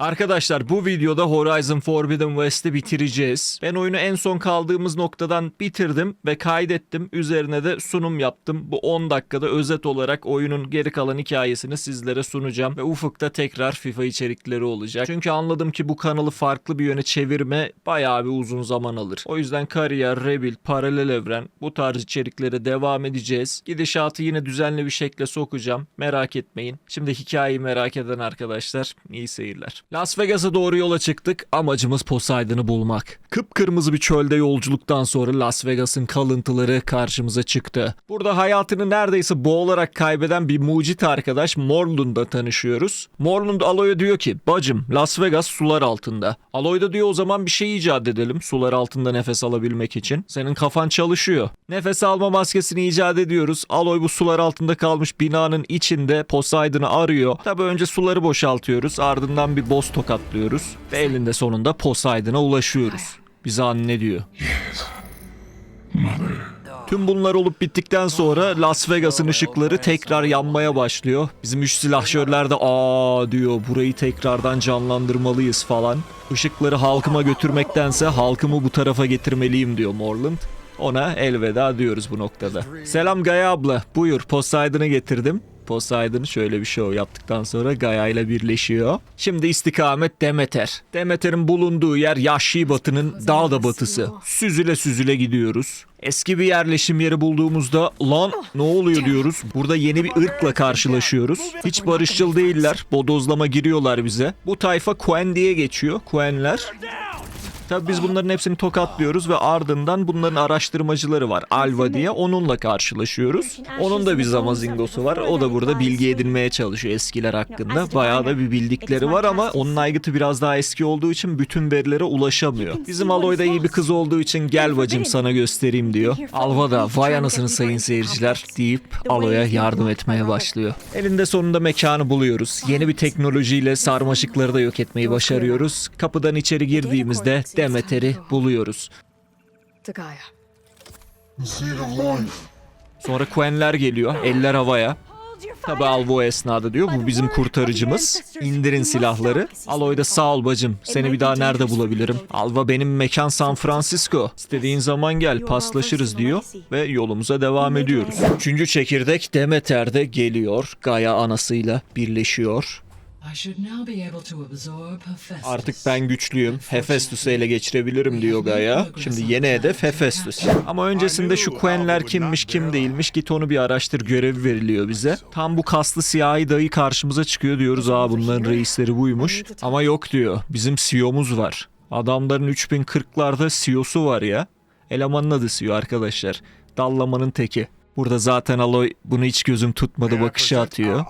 Arkadaşlar bu videoda Horizon Forbidden West'i bitireceğiz. Ben oyunu en son kaldığımız noktadan bitirdim ve kaydettim. Üzerine de sunum yaptım. Bu 10 dakikada özet olarak oyunun geri kalan hikayesini sizlere sunacağım. Ve ufukta tekrar FIFA içerikleri olacak. Çünkü anladım ki bu kanalı farklı bir yöne çevirme bayağı bir uzun zaman alır. O yüzden kariyer, rebuild, paralel evren bu tarz içeriklere devam edeceğiz. Gidişatı yine düzenli bir şekilde sokacağım. Merak etmeyin. Şimdi hikayeyi merak eden arkadaşlar iyi seyirler. Las Vegas'a doğru yola çıktık. Amacımız Poseidon'u bulmak. Kıpkırmızı bir çölde yolculuktan sonra Las Vegas'ın kalıntıları karşımıza çıktı. Burada hayatını neredeyse boğularak kaybeden bir mucit arkadaş Morlund'la tanışıyoruz. Morlund Aloy'a diyor ki bacım Las Vegas sular altında. Aloy da diyor o zaman bir şey icat edelim sular altında nefes alabilmek için. Senin kafan çalışıyor. Nefes alma maskesini icat ediyoruz. Aloy bu sular altında kalmış binanın içinde Poseidon'u arıyor. Tabi önce suları boşaltıyoruz ardından bir boss tokatlıyoruz. Ve elinde sonunda Poseidon'a ulaşıyoruz. Bize anne diyor. Tüm bunlar olup bittikten sonra Las Vegas'ın ışıkları tekrar yanmaya başlıyor. Bizim üç silahşörler de aa diyor burayı tekrardan canlandırmalıyız falan. Işıkları halkıma götürmektense halkımı bu tarafa getirmeliyim diyor Morland. Ona elveda diyoruz bu noktada. Selam Gaia abla. Buyur Poseidon'ı getirdim. Poseidon şöyle bir show yaptıktan sonra Gaia ile birleşiyor. Şimdi istikamet Demeter. Demeter'in bulunduğu yer Yahşi Batı'nın dağda batısı. Süzüle süzüle gidiyoruz. Eski bir yerleşim yeri bulduğumuzda lan ne oluyor diyoruz. Burada yeni bir ırkla karşılaşıyoruz. Hiç barışçıl değiller. Bodozlama giriyorlar bize. Bu tayfa Quen diye geçiyor. Quenler. Tabii biz bunların hepsini tokatlıyoruz ve ardından bunların araştırmacıları var. Alva diye onunla karşılaşıyoruz. Onun da bir zamazingosu var. O da burada bilgi edinmeye çalışıyor eskiler hakkında. Bayağı da bir bildikleri var ama onun aygıtı biraz daha eski olduğu için bütün verilere ulaşamıyor. Bizim Aloy da iyi bir kız olduğu için gel bacım sana göstereyim diyor. Alva da vay anasını sayın seyirciler deyip Aloy'a yardım etmeye başlıyor. Elinde sonunda mekanı buluyoruz. Yeni bir teknolojiyle sarmaşıkları da yok etmeyi başarıyoruz. Kapıdan içeri girdiğimizde Demeter'i buluyoruz. Sonra Quen'ler geliyor, eller havaya. Tabi o esnada diyor, bu bizim kurtarıcımız. İndirin silahları. Aloy da sağ ol bacım, seni bir daha nerede bulabilirim? Alva benim mekan San Francisco. İstediğin zaman gel, paslaşırız diyor ve yolumuza devam ediyoruz. Üçüncü çekirdek Demeter de geliyor, Gaia anasıyla birleşiyor. I should now be able to absorb Hephaestus. Artık ben güçlüyüm. Hephaestus'u ele geçirebilirim diyor Gaia. Şimdi yeni hedef Hephaestus. Ama öncesinde şu Quen'ler kimmiş kim değilmiş git onu bir araştır görevi veriliyor bize. Tam bu kaslı siyahi dayı karşımıza çıkıyor diyoruz. Aa bunların reisleri buymuş. Ama yok diyor. Bizim CEO'muz var. Adamların 3040'larda CEO'su var ya. Elemanın adı CEO arkadaşlar. Dallamanın teki. Burada zaten Aloy bunu hiç gözüm tutmadı bakışı atıyor.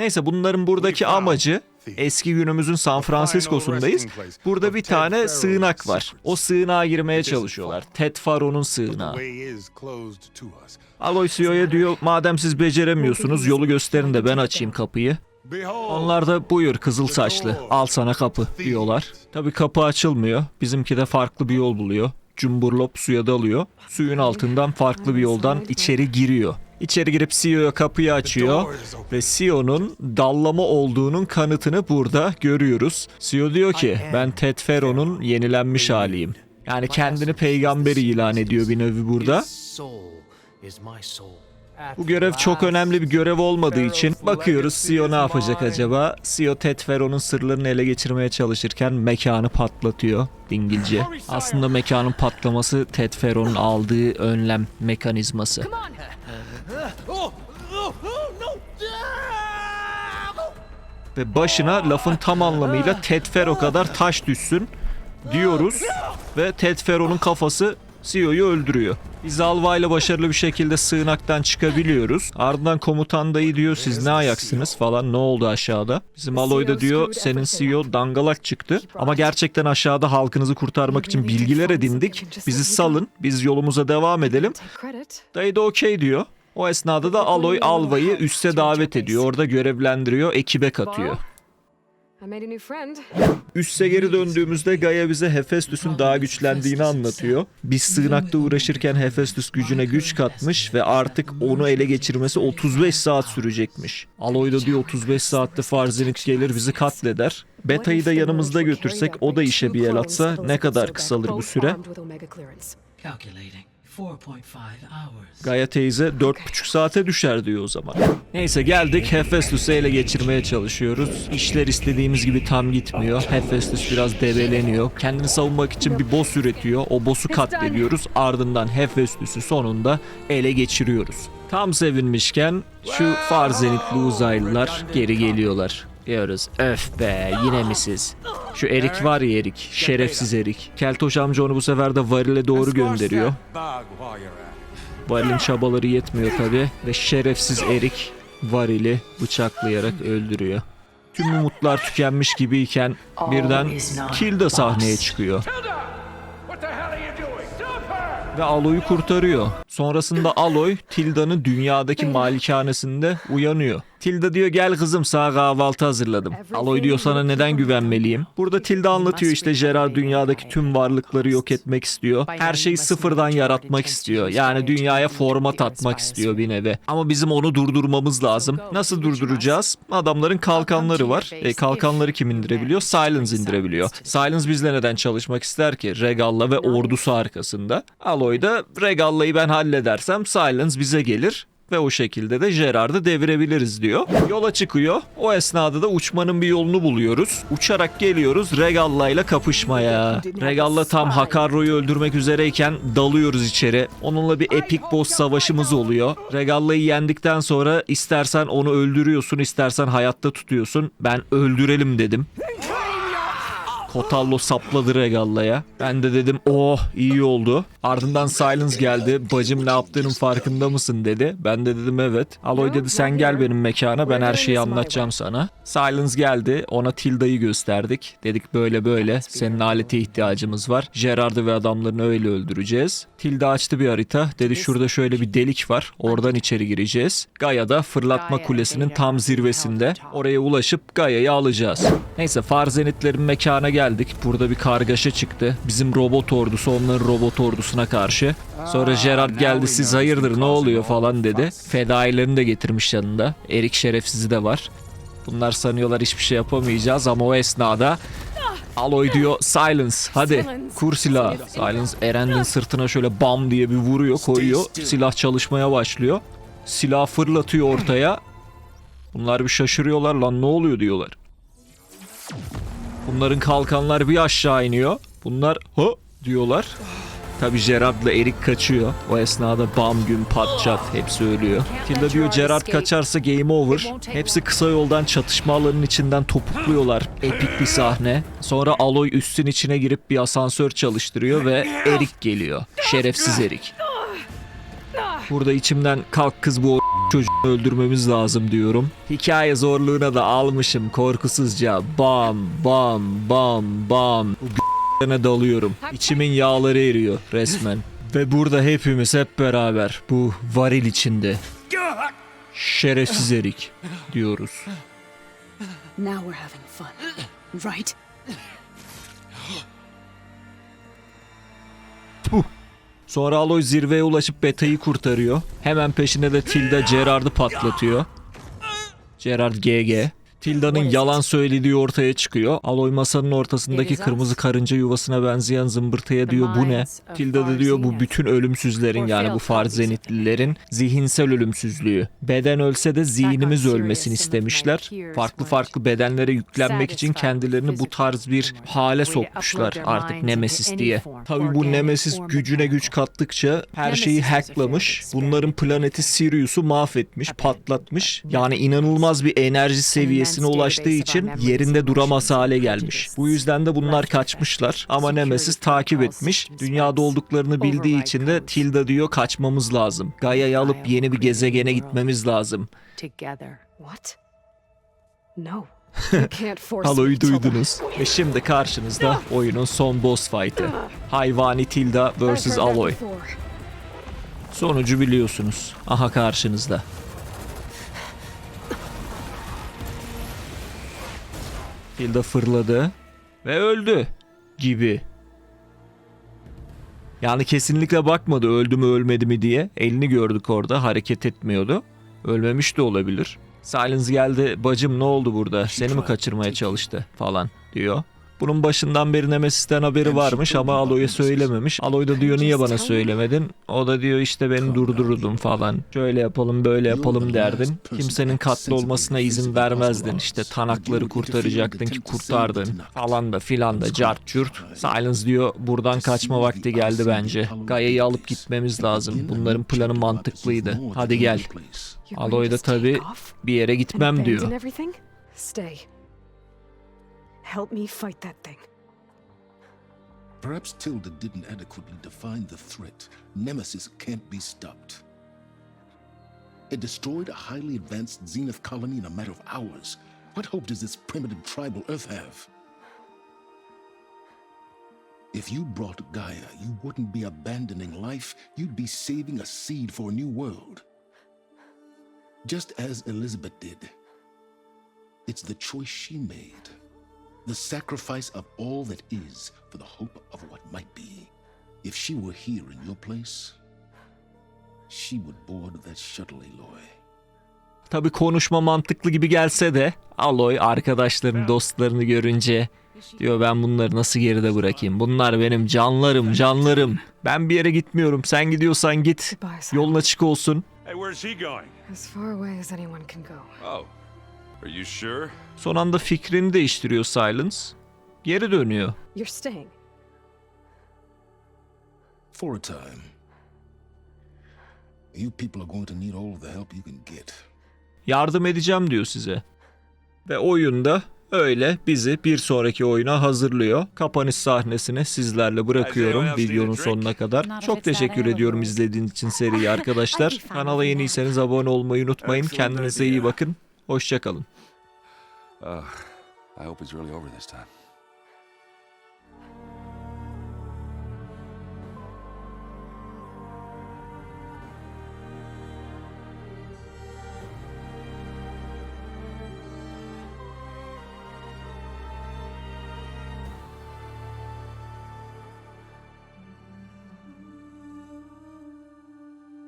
Neyse bunların buradaki amacı eski günümüzün San Francisco'sundayız. Burada bir tane sığınak var. O sığınağa girmeye çalışıyorlar. Ted Faro'nun sığınağı. Aloy CEO'ya diyor madem siz beceremiyorsunuz yolu gösterin de ben açayım kapıyı. Onlar da buyur kızıl saçlı al sana kapı diyorlar. Tabi kapı açılmıyor. Bizimki de farklı bir yol buluyor. Cumburlop suya dalıyor. Suyun altından farklı bir yoldan içeri giriyor. İçeri girip CEO'ya kapıyı açıyor ve CEO'nun dallama olduğunun kanıtını burada görüyoruz. CEO diyor ki ben Ted Fero'nun yenilenmiş haliyim. Yani kendini peygamber ilan ediyor bir nevi burada. Bu görev çok önemli bir görev olmadığı için bakıyoruz CEO ne yapacak acaba? CEO Ted Fero'nun sırlarını ele geçirmeye çalışırken mekanı patlatıyor dingilce. Aslında mekanın patlaması Ted Fero'nun aldığı önlem mekanizması. Ve başına lafın tam anlamıyla Ted Fero kadar taş düşsün diyoruz ve Ted Fero'nun kafası CEO'yu öldürüyor. Biz Alva ile başarılı bir şekilde sığınaktan çıkabiliyoruz. Ardından komutan dayı diyor siz ne ayaksınız falan ne oldu aşağıda. Bizim Aloy da diyor senin CEO dangalak çıktı. Ama gerçekten aşağıda halkınızı kurtarmak için bilgiler edindik. Bizi salın biz yolumuza devam edelim. Dayı da okey diyor. O esnada da Aloy Alva'yı üste davet ediyor. Orada görevlendiriyor, ekibe katıyor. Üste geri döndüğümüzde Gaia bize Hephaestus'un daha güçlendiğini anlatıyor. Biz sığınakta uğraşırken Hephaestus gücüne güç katmış ve artık onu ele geçirmesi 35 saat sürecekmiş. Aloy da diyor 35 saatte Farzenit gelir bizi katleder. Beta'yı da yanımızda götürsek o da işe bir el atsa ne kadar kısalır bu süre? Calculating. 4.5 hours. Gaia teyze 4,5 saate düşer diyor o zaman. Neyse geldik Hephaestus'u ele geçirmeye çalışıyoruz. İşler istediğimiz gibi tam gitmiyor. Hephaestus biraz debeleniyor. Kendini savunmak için bir boss üretiyor. O boss'u katlediyoruz. Ardından Hephaestus'u sonunda ele geçiriyoruz. Tam sevinmişken şu farzenitli uzaylılar geri geliyorlar. Diyoruz öf be yine mi siz? Şu Erik var ya Erik, şerefsiz Erik. Keltoş amca onu bu sefer de varile doğru gönderiyor. Varil'in çabaları yetmiyor tabi ve şerefsiz Erik Varil'i bıçaklayarak öldürüyor. Tüm umutlar tükenmiş gibiyken birden Kilda sahneye çıkıyor. Ve Aloy'u kurtarıyor. Sonrasında Aloy Tilda'nın dünyadaki malikanesinde uyanıyor. Tilda diyor gel kızım sana kahvaltı hazırladım. Aloy diyor sana neden güvenmeliyim? Burada Tilda anlatıyor işte Gerard dünyadaki tüm varlıkları yok etmek istiyor. Her şeyi sıfırdan yaratmak istiyor. Yani dünyaya format atmak istiyor bir nevi. Ama bizim onu durdurmamız lazım. Nasıl durduracağız? Adamların kalkanları var. E, kalkanları kim indirebiliyor? Silence indirebiliyor. Silence bizle neden çalışmak ister ki? Regal'la ve ordusu arkasında. Aloy da Regal'layı ben halledersem Silence bize gelir ve o şekilde de Gerard'ı devirebiliriz diyor. Yola çıkıyor. O esnada da uçmanın bir yolunu buluyoruz. Uçarak geliyoruz Regalla ile kapışmaya. Regalla tam Hakarro'yu öldürmek üzereyken dalıyoruz içeri. Onunla bir epik boss savaşımız oluyor. Regalla'yı yendikten sonra istersen onu öldürüyorsun, istersen hayatta tutuyorsun. Ben öldürelim dedim. Kotallo sapladı Regalla'ya. Ben de dedim oh iyi oldu. Ardından Silence geldi. Bacım ne yaptığının farkında mısın dedi. Ben de dedim evet. Aloy dedi sen gel benim mekana ben her şeyi anlatacağım sana. Silence geldi. Ona Tilda'yı gösterdik. Dedik böyle böyle senin alete ihtiyacımız var. Gerard'ı ve adamlarını öyle öldüreceğiz. Tilda açtı bir harita. Dedi şurada şöyle bir delik var. Oradan içeri gireceğiz. Gaia da fırlatma kulesinin tam zirvesinde. Oraya ulaşıp Gaia'yı alacağız. Neyse Farzenitlerin mekana geldik. Burada bir kargaşa çıktı. Bizim robot ordusu onların robot ordusuna karşı. Sonra Gerard geldi siz hayırdır ne oluyor falan dedi. Fedailerini de getirmiş yanında. Erik şerefsizi de var. Bunlar sanıyorlar hiçbir şey yapamayacağız ama o esnada Aloy diyor silence hadi kur silah. Silence Erend'in sırtına şöyle bam diye bir vuruyor koyuyor. Silah çalışmaya başlıyor. Silah fırlatıyor ortaya. Bunlar bir şaşırıyorlar lan ne oluyor diyorlar. Bunların kalkanlar bir aşağı iniyor. Bunlar ha diyorlar. Tabi Gerard'la Erik kaçıyor. O esnada bam gün pat hepsi ölüyor. Tilda diyor Gerard kaçarsa game over. Hepsi kısa yoldan çatışma alanının içinden topukluyorlar. Epik bir sahne. Sonra Aloy üstün içine girip bir asansör çalıştırıyor ve Erik geliyor. Şerefsiz Erik. Burada içimden kalk kız bu çocuğu öldürmemiz lazım diyorum. Hikaye zorluğuna da almışım korkusuzca. Bam bam bam bam. Bu dalıyorum. İçimin yağları eriyor resmen. Ve burada hepimiz hep beraber bu varil içinde. Şerefsiz erik diyoruz. Now we're having fun. Right? Sonra Aloy zirveye ulaşıp Beta'yı kurtarıyor. Hemen peşine de Tilda Gerard'ı patlatıyor. Gerard GG. Tilda'nın yalan söylediği ortaya çıkıyor. Aloy masanın ortasındaki kırmızı karınca yuvasına benzeyen zımbırtıya diyor bu ne? Tilda da diyor bu bütün ölümsüzlerin yani bu farzenitlilerin zihinsel ölümsüzlüğü. Beden ölse de zihnimiz ölmesini istemişler. Farklı farklı bedenlere yüklenmek için kendilerini bu tarz bir hale sokmuşlar artık Nemesis diye. Tabi bu Nemesis gücüne güç kattıkça her şeyi hacklamış. Bunların planeti Sirius'u mahvetmiş, patlatmış. Yani inanılmaz bir enerji seviyesine ulaştığı için yerinde duramaz hale gelmiş. Bu yüzden de bunlar kaçmışlar ama Nemesis takip etmiş. Dünyada olduklarını bildiği için de Tilda diyor kaçmamız lazım. Gaia'yı alıp yeni bir gezegene gitmemiz lazım. No. Halo'yu duydunuz. Ve şimdi karşınızda oyunun son boss fight'ı. Hayvani Tilda vs. Aloy. Sonucu biliyorsunuz. Aha karşınızda. Hilda fırladı ve öldü gibi. Yani kesinlikle bakmadı öldü mü ölmedi mi diye. Elini gördük orada hareket etmiyordu. Ölmemiş de olabilir. Silence geldi bacım ne oldu burada seni mi kaçırmaya çalıştı falan diyor. Bunun başından beri Nemesis'ten haberi varmış ama Aloy'a söylememiş. Aloy da diyor niye bana söylemedin? O da diyor işte beni durdururdun falan. Şöyle yapalım böyle yapalım derdin. Kimsenin katlı olmasına izin vermezdin. İşte tanakları kurtaracaktın ki kurtardın falan da filan da cart cürt. Silence diyor buradan kaçma vakti geldi bence. Gaia'yı alıp gitmemiz lazım. Bunların planı mantıklıydı. Hadi gel. Aloy da tabii bir yere gitmem diyor. Stay. Help me fight that thing. Perhaps Tilda didn't adequately define the threat. Nemesis can't be stopped. It destroyed a highly advanced Zenith colony in a matter of hours. What hope does this primitive tribal Earth have? If you brought Gaia, you wouldn't be abandoning life, you'd be saving a seed for a new world. Just as Elizabeth did. It's the choice she made. The sacrifice of all that is for the hope of what might be. If she were here in your place, she would board that shuttle, Aloy. Tabi konuşma mantıklı gibi gelse de Aloy arkadaşlarını dostlarını görünce diyor ben bunları nasıl geride bırakayım. Bunlar benim canlarım canlarım. Ben bir yere gitmiyorum sen gidiyorsan git. Yolun açık olsun. Hey, where's he going? As far away as anyone can go. Oh. Are you sure? Son anda fikrini değiştiriyor Silence. Geri dönüyor. You're staying. For a time. You people are going to need all of the help you can get. Yardım edeceğim diyor size. Ve oyunda öyle bizi bir sonraki oyuna hazırlıyor. Kapanış sahnesini sizlerle bırakıyorum videonun sonuna kadar. Çok teşekkür ediyorum izlediğiniz için seriyi arkadaşlar. Kanala yeniyseniz abone olmayı unutmayın. Kendinize iyi bakın. Hoşçakalın. Uh, I hope it's really over this time.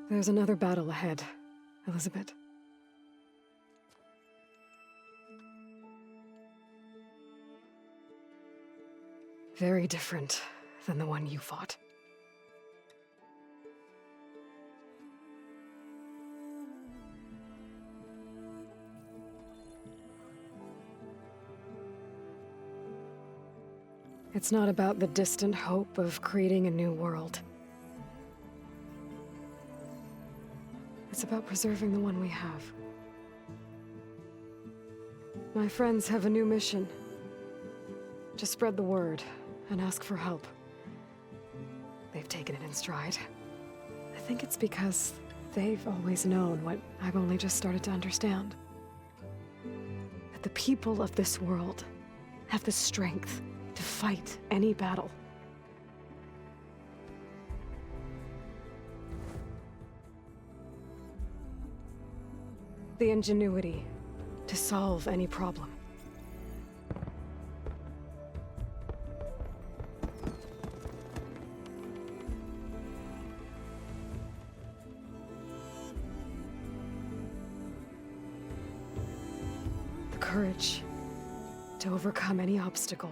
There's another battle ahead, Elizabeth. Very different than the one you fought. It's not about the distant hope of creating a new world. It's about preserving the one we have. My friends have a new mission. To spread the word and ask for help. They've taken it in stride. I think it's because they've always known what I've only just started to understand. That the people of this world have the strength to fight any battle. the ingenuity to solve any problem. Courage to overcome any obstacle.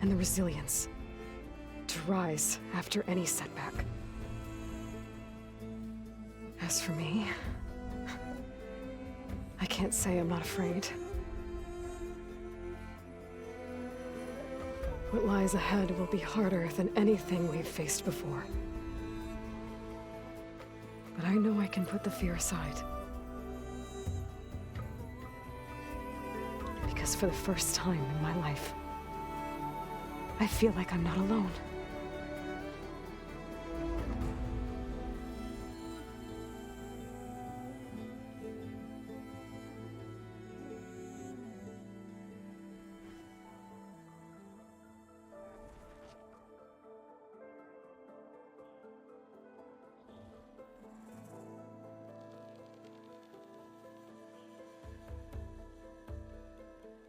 And the resilience to rise after any setback. As for me, I can't say I'm not afraid. What lies ahead will be harder than anything we've faced before. I know I can put the fear aside. Because for the first time in my life, I feel like I'm not alone.